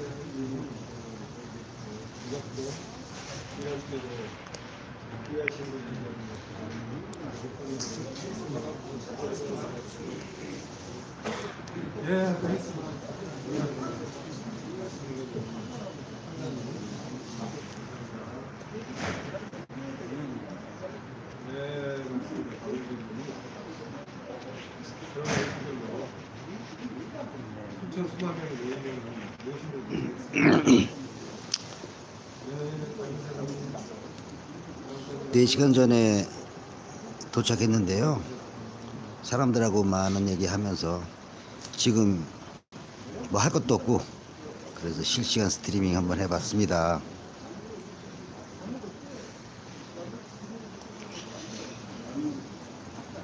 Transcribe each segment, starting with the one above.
예. 네, 의원님 모시는 네, 4시간 전에 도착했는데요. 사람들하고 많은 얘기 하면서 지금 뭐 할 것도 없고 그래서 실시간 스트리밍 한번 해봤습니다.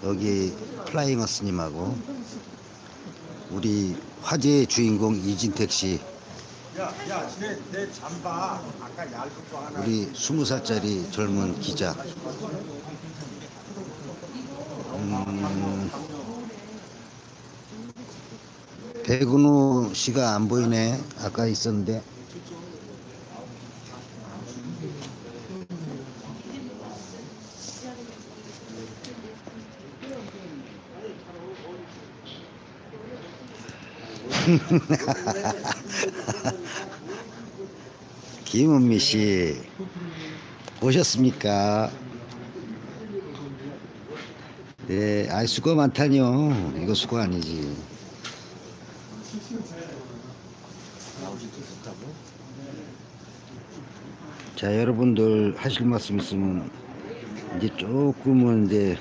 여기 플라잉어스님하고 우리 화제의 주인공 이진택 씨 우리 20살짜리 젊은 기자. 음, 백은우 씨가 안 보이네. 아까 있었는데 김은미 씨 오셨습니까? 네, 아 수고 많다뇨. 이거 수고 아니지. 자, 여러분들 하실 말씀 있으면 이제 조금은 이제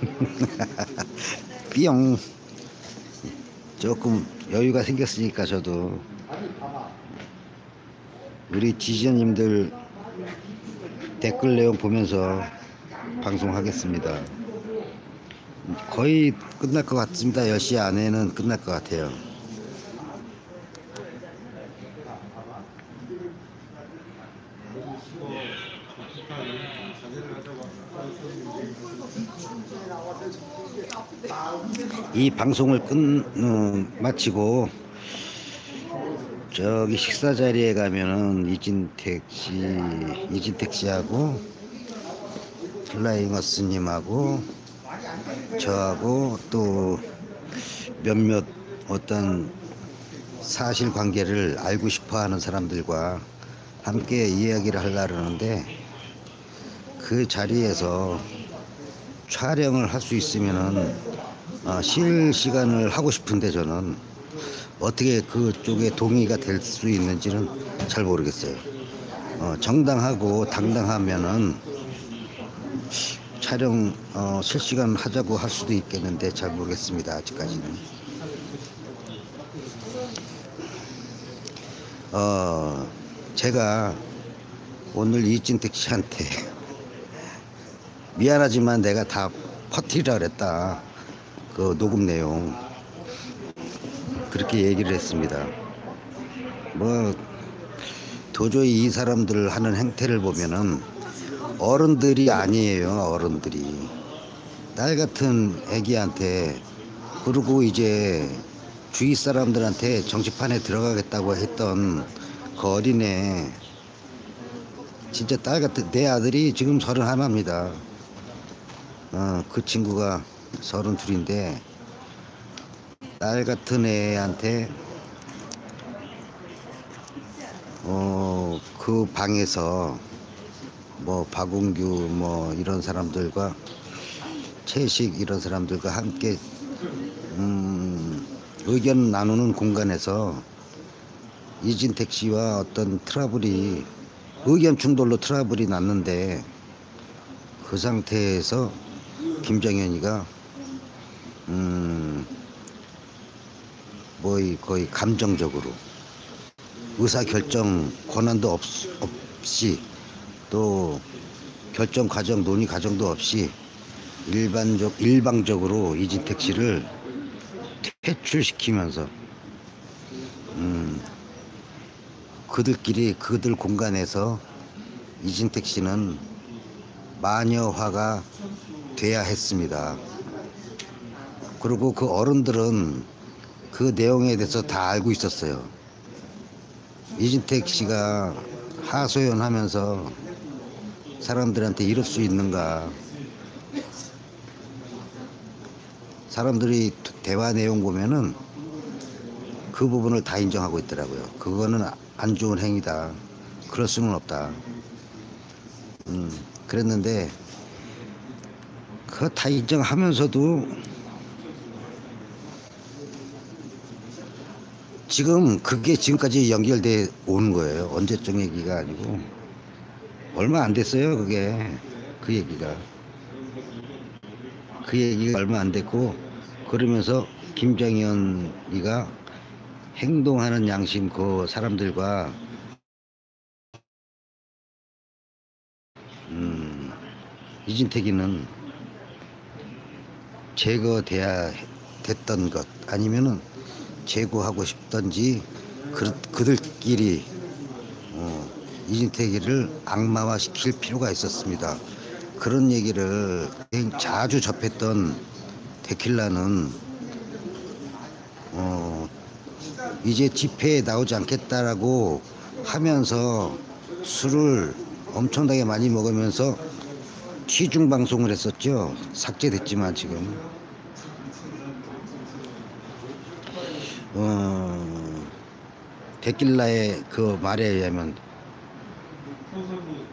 삐용 조금 여유가 생겼으니까 저도 우리 지지자님들 댓글 내용 보면서 방송하겠습니다. 거의 끝날 것 같습니다. 10시 안에는 끝날 것 같아요. 이 방송을 끝 음, 마치고 저기 식사 자리에 가면은 이진택 씨, 이진택 씨하고 플라잉어 스님하고 저하고 또 몇몇 어떤 사실 관계를 알고 싶어 하는 사람들과 함께 이야기를 하려고 하는데 그 자리에서 촬영을 할 수 있으면은 어, 실시간을 하고 싶은데 저는 어떻게 그쪽에 동의가 될 수 있는지는 잘 모르겠어요. 어, 정당하고 당당하면은 촬영 어, 실시간 하자고 할 수도 있겠는데 잘 모르겠습니다. 아직까지는. 어, 제가 오늘 이진택 씨한테 미안하지만 내가 다 퍼뜨리라 그랬다. 그 녹음 내용. 그렇게 얘기를 했습니다. 뭐 도저히 이 사람들 하는 행태를 보면은 어른들이 아니에요 어른들이 딸 같은 애기한테 그리고 이제 주위 사람들한테 정치판에 들어가겠다고 했던 그 어린애 진짜 딸 같은 내 아들이 지금 서른 하나입니다 어, 그 친구가 서른 둘인데 딸 같은 애한테 어, 그 방에서 뭐 박웅규 뭐 이런 사람들과 채식 이런 사람들과 함께 음, 의견 나누는 공간에서 이진택 씨와 어떤 트러블이 의견 충돌로 트러블이 났는데 그 상태에서 김정현이가 음, 뭐 거의 감정적으로 의사 결정 권한도 없, 없이 또 결정 과정 논의 과정도 없이 일반적 일방적으로 이진택 씨를 퇴출시키면서 음, 그들끼리 그들 공간에서 이진택 씨는 마녀화가 돼야 했습니다. 그리고 그 어른들은 그 내용에 대해서 다 알고 있었어요. 이진택 씨가 하소연하면서 사람들한테 이럴 수 있는가. 사람들이 대화 내용 보면은 그 부분을 다 인정하고 있더라고요. 그거는 안 좋은 행위다. 그럴 수는 없다. 음, 그랬는데 그거 다 인정하면서도 지금 그게 지금까지 연결돼 오는 거예요. 언제적 얘기가 아니고 얼마 안 됐어요. 그게 그 얘기가 그 얘기가 얼마 안 됐고 그러면서 김정현이가 행동하는 양심 그 사람들과 음, 이진택이는 제거돼야 됐던 것 아니면은 제거하고 싶던지 그, 그들끼리 어, 이진택이를 악마화 시킬 필요가 있었습니다. 그런 얘기를 자주 접했던 데킬라는 어, 이제 집회에 나오지 않겠다라고 하면서 술을 엄청나게 많이 먹으면서 취중 방송을 했었죠. 삭제됐지만 지금 어, 데킬라의 그 말에 의하면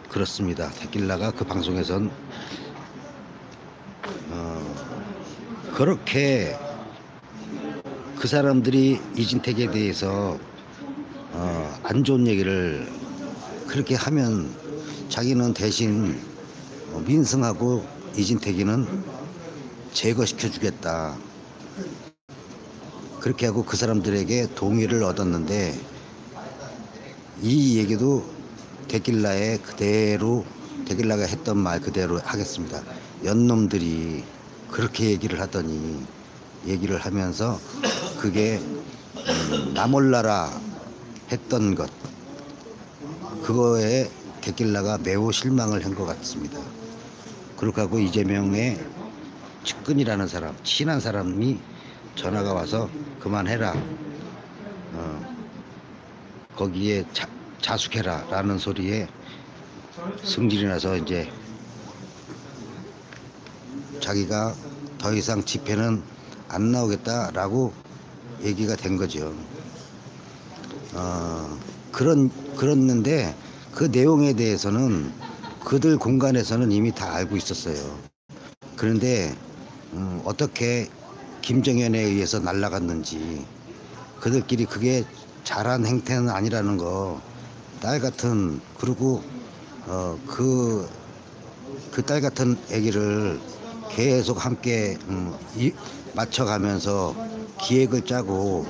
그렇습니다. 데킬라가 그 방송에선 어, 그렇게 그 사람들이 이진택에 대해서 어, 안 좋은 얘기를 그렇게 하면 자기는 대신 어, 민승하고 이진택이는 제거시켜 주겠다. 그렇게 하고 그 사람들에게 동의를 얻었는데 이 얘기도 데킬라의 그대로 데킬라가 했던 말 그대로 하겠습니다. 연놈들이 그렇게 얘기를 하더니 얘기를 하면서 그게 음, 나 몰라라 했던 것 그거에 데킬라가 매우 실망을 한 것 같습니다. 그렇게 하고 이재명의 측근이라는 사람 친한 사람이 전화가 와서 그만해라 어, 거기에 자, 자숙해라 라는 소리에 승질이 나서 이제 자기가 더 이상 집회는 안 나오겠다라고 얘기가 된 거죠. 어, 그런 그랬는데 그 내용에 대해서는 그들 공간에서는 이미 다 알고 있었어요. 그런데 음, 어떻게 김정현에 의해서 날아갔는지 그들끼리 그게 잘한 행태는 아니라는 거 딸 같은 그리고 어, 어그 그 딸 같은 아기를 계속 함께 음, 이, 맞춰가면서 기획을 짜고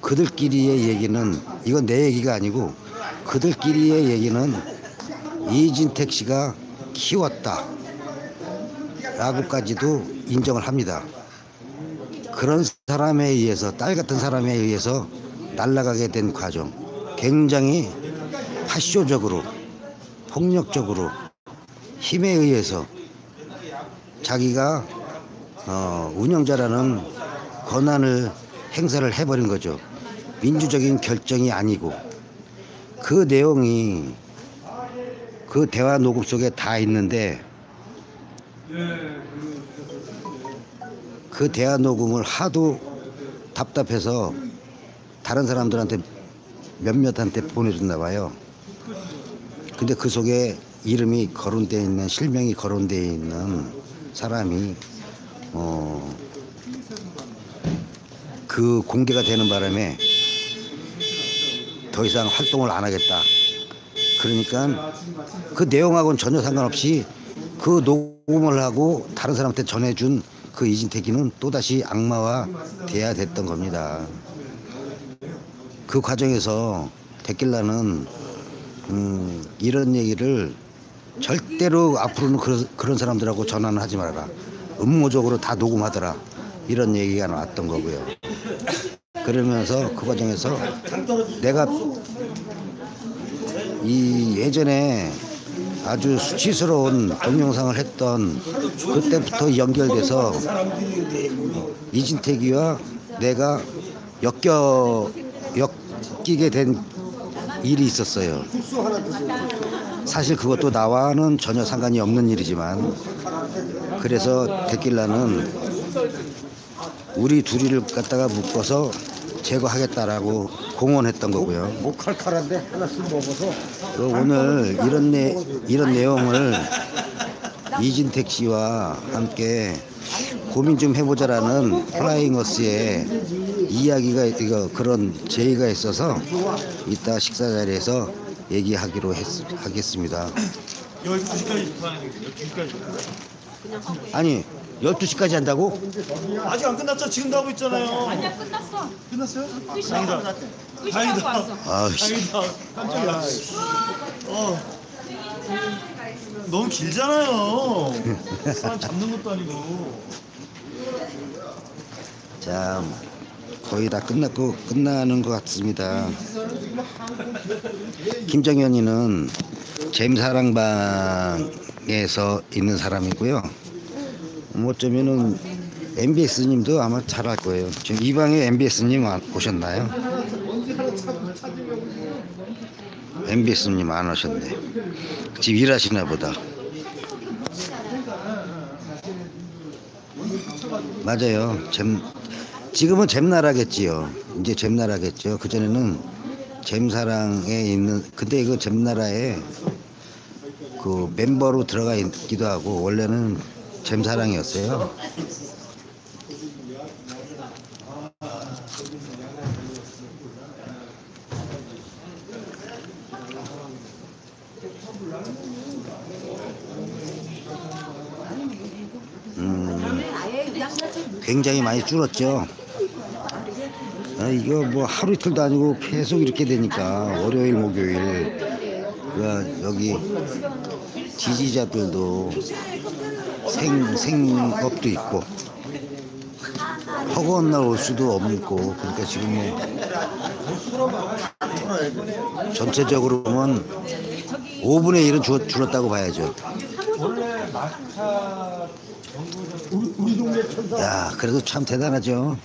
그들끼리의 얘기는 이건 내 얘기가 아니고 그들끼리의 얘기는 이진택 씨가 키웠다 라고까지도 인정을 합니다. 그런 사람에 의해서 딸 같은 사람에 의해서 날아가게 된 과정 굉장히 파쇼적으로 폭력적으로 힘에 의해서 자기가 어, 운영자라는 권한을 행사를 해버린 거죠. 민주적인 결정이 아니고 그 내용이 그 대화 녹음 속에 다 있는데 그 대화 녹음을 하도 답답해서 다른 사람들한테 몇몇한테 보내줬나 봐요. 근데 그 속에 이름이 거론되어 있는 실명이 거론되어 있는 사람이 어, 그 공개가 되는 바람에 더 이상 활동을 안 하겠다. 그러니까 그 내용하고는 전혀 상관없이 그 녹음을 하고 다른 사람한테 전해준 그 이진택이는 또다시 악마화 돼야 됐던 겁니다. 그 과정에서 데킬라는 음, 이런 얘기를 절대로 앞으로는 그런, 그런 사람들하고 전화는 하지 말아라. 음모적으로 다 녹음하더라. 이런 얘기가 나왔던 거고요. 그러면서 그 과정에서 내가 이 예전에 아주 수치스러운 동영상을 했던 그때부터 연결돼서 이진택이와 내가 엮여 엮이게 된 일이 있었어요. 사실 그것도 나와는 전혀 상관이 없는 일이지만 그래서 데킬라는 우리 둘이를 갖다가 묶어서 제거하겠다라고 공언했던 거고요. 목 칼칼한데 하나씩 먹어서 그 오늘 이런 내 이런 내용을 이진택 씨와 함께 고민 좀 해보자라는 플라잉어스의 이야기가 이거 그런 제의가 있어서 이따 식사 자리에서 얘기하기로 했, 하겠습니다. 12시까지 하는 게 12시까지. 아니 12시까지 한다고? 아직 안 끝났죠? 지금도 하고 있잖아요. 아니야 끝났어. 끝났어요? 끝이야. 다행이다. 끝이라고 왔어. 아씨 다행이다. 깜짝이야. 어. 너무 길잖아요. 사람 잡는 것도 아니고. 자 거의 다 끝났고 끝나는 것 같습니다. 김정현이는 잼사랑방에서 있는 사람이고요. 뭐 어쩌면은 MBS님도 아마 잘알 거예요. 지금 이 방에 MBS님 오셨나요? MBS님 안 오셨네. 지금 일하시나 보다. 맞아요. 잼 지금은 잼나라겠지요. 이제 잼나라겠죠. 그 전에는 잼사랑에 있는 근데 이거 잼나라에 그 멤버로 들어가 있기도 하고 원래는 잼사랑이었어요. 굉장히 많이 줄었죠. 아, 이거 뭐 하루 이틀도 아니고 계속 이렇게 되니까 월요일 목요일 그 여기 지지자들도 생 생업도 있고 허구한 날 올 수도 없고 그러니까 지금 뭐 전체적으로 보면 5분의 1은 줄, 줄었다고 봐야죠. 야 그래도 참 대단하죠.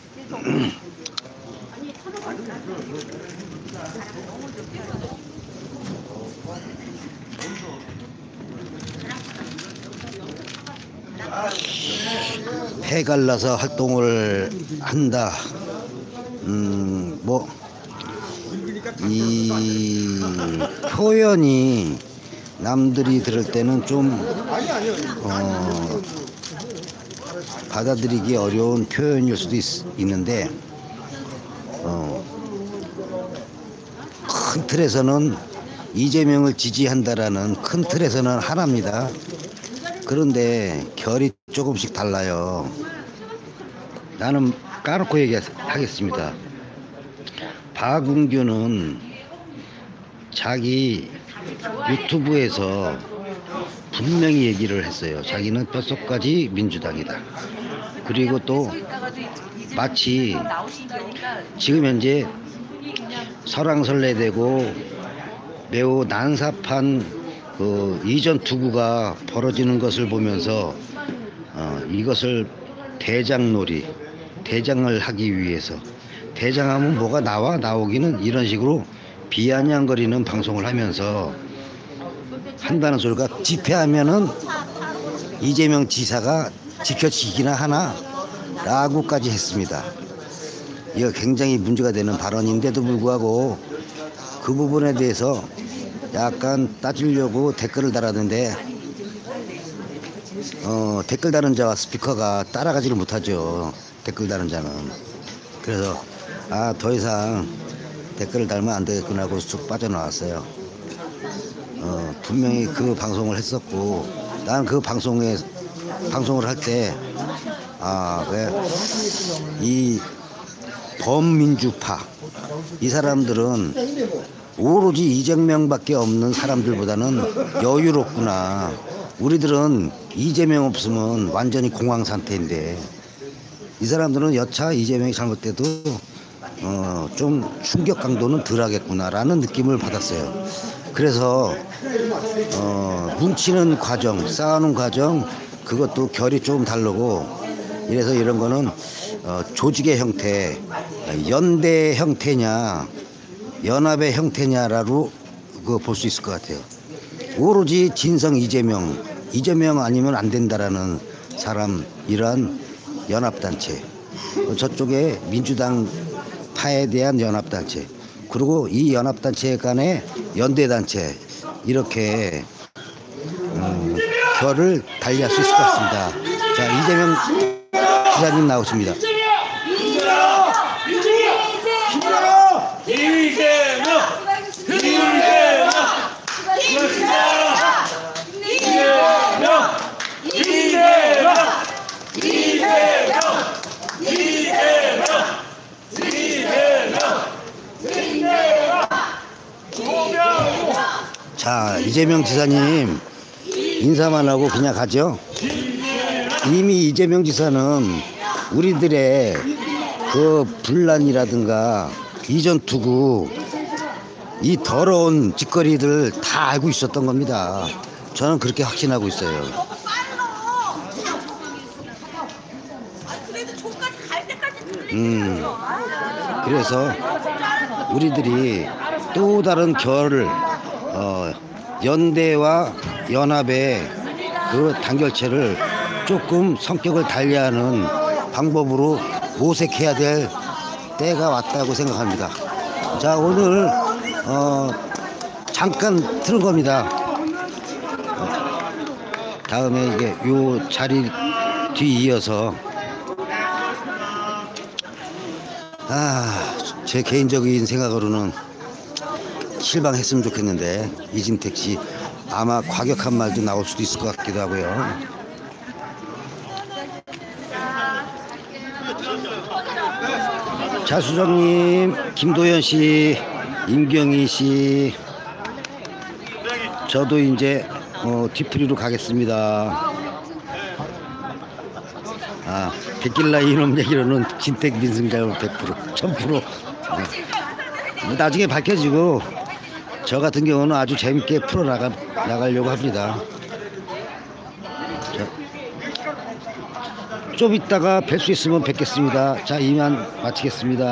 폐 갈라서 활동을 한다. 음, 뭐, 이 표현이 남들이 들을 때는 좀, 어, 받아들이기 어려운 표현일 수도 있, 있는데, 어, 큰 틀에서는 이재명을 지지한다라는 큰 틀에서는 하나입니다. 그런데 결이 조금씩 달라요. 나는 까놓고 얘기하겠습니다. 박웅규는 자기 유튜브에서 분명히 얘기를 했어요. 자기는 뼛속까지 민주당이다. 그리고 또 마치 지금 현재 설왕설래되고 매우 난삽한 그 이전 투구가 벌어지는 것을 보면서 어, 이것을 대장놀이 대장을 하기 위해서 대장하면 뭐가 나와 나오기는 이런 식으로 비아냥거리는 방송을 하면서 한다는 소리가 집회하면은 이재명 지사가 지켜지기나 하나 라고까지 했습니다. 이거 굉장히 문제가 되는 발언인데도 불구하고 그 부분에 대해서 약간 따지려고 댓글을 달았는데 어, 댓글 다는 자와 스피커가 따라가지를 못하죠. 댓글 다는 자는. 그래서 아 더 이상 댓글을 달면 안 되겠구나 하고 쑥 빠져나왔어요. 어, 분명히 그 방송을 했었고 나는 그 방송에 방송을 할 때 아, 이 범민주파 이 사람들은 오로지 이재명밖에 없는 사람들보다는 여유롭구나. 우리들은 이재명 없으면 완전히 공황 상태인데 이 사람들은 여차 이재명이 잘못돼도 어, 좀 충격 강도는 덜 하겠구나라는 느낌을 받았어요. 그래서 어, 뭉치는 과정, 쌓아놓은 과정 그것도 결이 좀 다르고 이래서 이런 거는 어, 조직의 형태, 연대 형태냐, 연합의 형태냐라로 그볼수 있을 것 같아요. 오로지 진성 이재명, 이재명 아니면 안 된다라는 사람 이러한 연합단체, 어, 저쪽에 민주당 파에 대한 연합단체, 그리고 이 연합단체 간의 연대단체 이렇게 음, 결을 달리할 수 있을 것 같습니다. 자 이재명 기자님 나오십니다. 이재명 지사님 인사만 하고 그냥 가죠. 이미 이재명 지사는 우리들의 그 분란이라든가 이전 투구 이 더러운 짓거리들 다 알고 있었던 겁니다. 저는 그렇게 확신하고 있어요. 음, 그래서 우리들이 또 다른 결을 어, 연대와 연합의 그 단결체를 조금 성격을 달리하는 방법으로 모색해야 될 때가 왔다고 생각합니다. 자 오늘 어, 잠깐 틀은 겁니다. 다음에 이게 요 자리 뒤 이어서 아, 제 개인적인 생각으로는 실망했으면 좋겠는데 이진택 씨 아마 과격한 말도 나올 수도 있을 것 같기도 하고요. 자 수정님, 김도현 씨, 임경희 씨, 저도 이제 어, 뒤풀이로 가겠습니다. 아, 데킬라 이놈 얘기로는 진택 민승자율 100% 1000% 네. 나중에 밝혀지고 저 같은 경우는 아주 재밌게 풀어 나가 나가려고 합니다. 자, 좀 이따가 뵐 수 있으면 뵙겠습니다. 자, 이만 마치겠습니다.